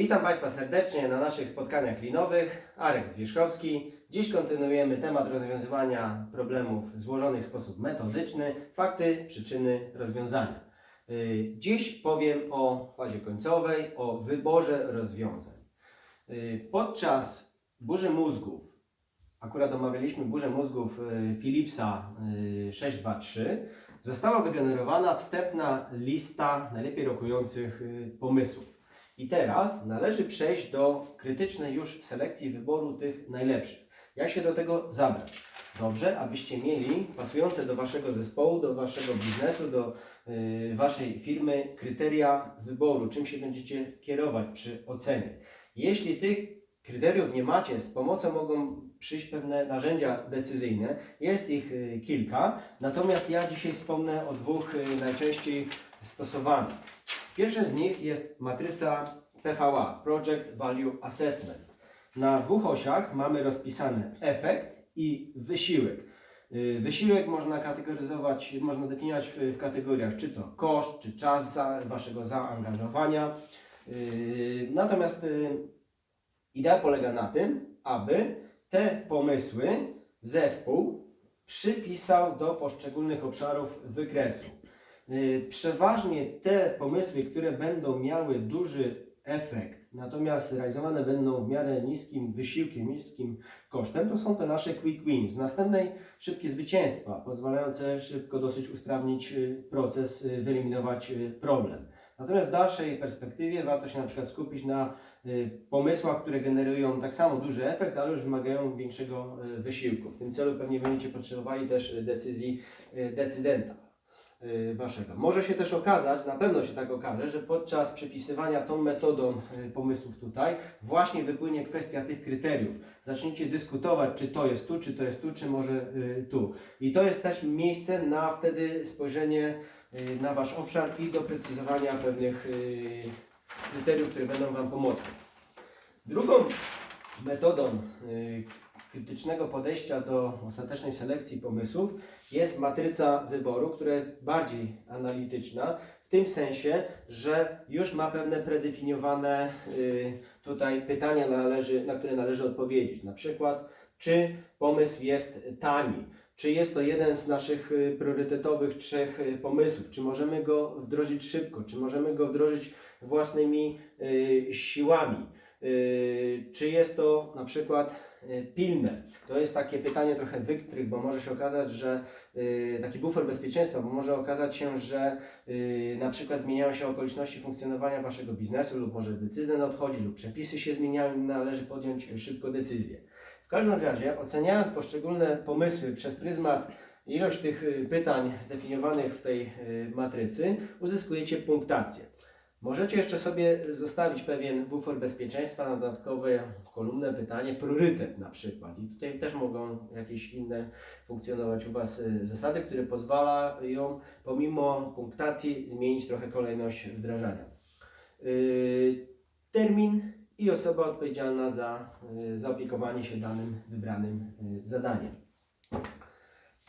Witam Państwa serdecznie na naszych spotkaniach linowych. Arek Zwierzchowski. Dziś kontynuujemy temat rozwiązywania problemów złożonych w sposób metodyczny. Fakty, przyczyny, rozwiązania. Yy, Dziś powiem o fazie końcowej, o wyborze rozwiązań. Yy, Podczas burzy mózgów, akurat omawialiśmy burzę mózgów yy, Philipsa yy, 623, została wygenerowana wstępna lista najlepiej rokujących pomysłów. I teraz należy przejść do krytycznej już selekcji wyboru tych najlepszych. Jak się do tego zabrać? Dobrze, abyście mieli pasujące do Waszego zespołu, do Waszego biznesu, do y, Waszej firmy kryteria wyboru, czym się będziecie kierować przy ocenie. Jeśli tych kryteriów nie macie, z pomocą mogą przyjść pewne narzędzia decyzyjne. Jest ich y, kilka, natomiast ja dzisiaj wspomnę o dwóch y, najczęściej stosowanych. Pierwsze z nich jest matryca PVA, Project Value Assessment. Na dwóch osiach mamy rozpisany efekt i wysiłek. Yy, Wysiłek można kategoryzować, można definiować w, w kategoriach czy to koszt, czy czas za, waszego zaangażowania. Yy, Natomiast yy, idea polega na tym, aby te pomysły zespół przypisał do poszczególnych obszarów wykresu. Y, Przeważnie te pomysły, które będą miały duży efekt, natomiast realizowane będą w miarę niskim wysiłkiem, niskim kosztem, to są te nasze quick wins. W następnej szybkie zwycięstwa, pozwalające szybko dosyć usprawnić y, proces, y, wyeliminować problem. Natomiast w dalszej perspektywie warto się na przykład skupić na pomysłach, które generują tak samo duży efekt, ale już wymagają większego wysiłku. W tym celu pewnie będziecie potrzebowali też decyzji decydenta waszego. Może się też okazać, na pewno się tak okaże, że podczas przepisywania tą metodą y, pomysłów tutaj właśnie wypłynie kwestia tych kryteriów. Zaczniecie dyskutować, czy to jest tu, czy to jest tu, czy może y, tu. I to jest też miejsce na wtedy spojrzenie y, na wasz obszar i doprecyzowania pewnych y, kryteriów, które będą wam pomocne. Drugą metodą y, krytycznego podejścia do ostatecznej selekcji pomysłów jest matryca wyboru, która jest bardziej analityczna, w tym sensie, że już ma pewne predefiniowane y, tutaj pytania, należy, na które należy odpowiedzieć. Na przykład, czy pomysł jest tani, czy jest to jeden z naszych y, priorytetowych trzech y, pomysłów, czy możemy go wdrożyć szybko, czy możemy go wdrożyć własnymi y, siłami. Yy, czy jest to na przykład pilne? To jest takie pytanie trochę wyktrych, bo może się okazać, że yy, taki bufor bezpieczeństwa, bo może okazać się, że yy, na przykład zmieniają się okoliczności funkcjonowania waszego biznesu, lub może decyzja nadchodzi, lub przepisy się zmieniają i należy podjąć szybko decyzję. W każdym razie, oceniając poszczególne pomysły przez pryzmat ilość tych pytań zdefiniowanych w tej matrycy, uzyskujecie punktację. Możecie jeszcze sobie zostawić pewien bufor bezpieczeństwa na dodatkowe kolumnę, pytanie, priorytet na przykład. I tutaj też mogą jakieś inne funkcjonować u Was y, zasady, które pozwalają pomimo punktacji zmienić trochę kolejność wdrażania. Yy, Termin i osoba odpowiedzialna za y, zaopiekowanie się danym wybranym y, zadaniem.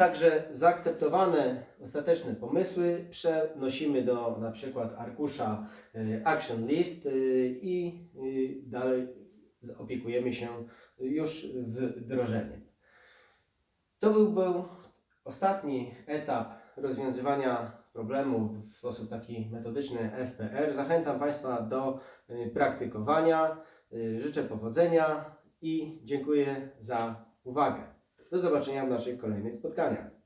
Także zaakceptowane ostateczne pomysły przenosimy do na przykład arkusza y, Action List y, i y, dalej opiekujemy się już wdrożeniem. To był, był ostatni etap rozwiązywania problemu w sposób taki metodyczny FPR. Zachęcam Państwa do praktykowania. Życzę powodzenia i dziękuję za uwagę. Do zobaczenia w naszych kolejnych spotkaniach.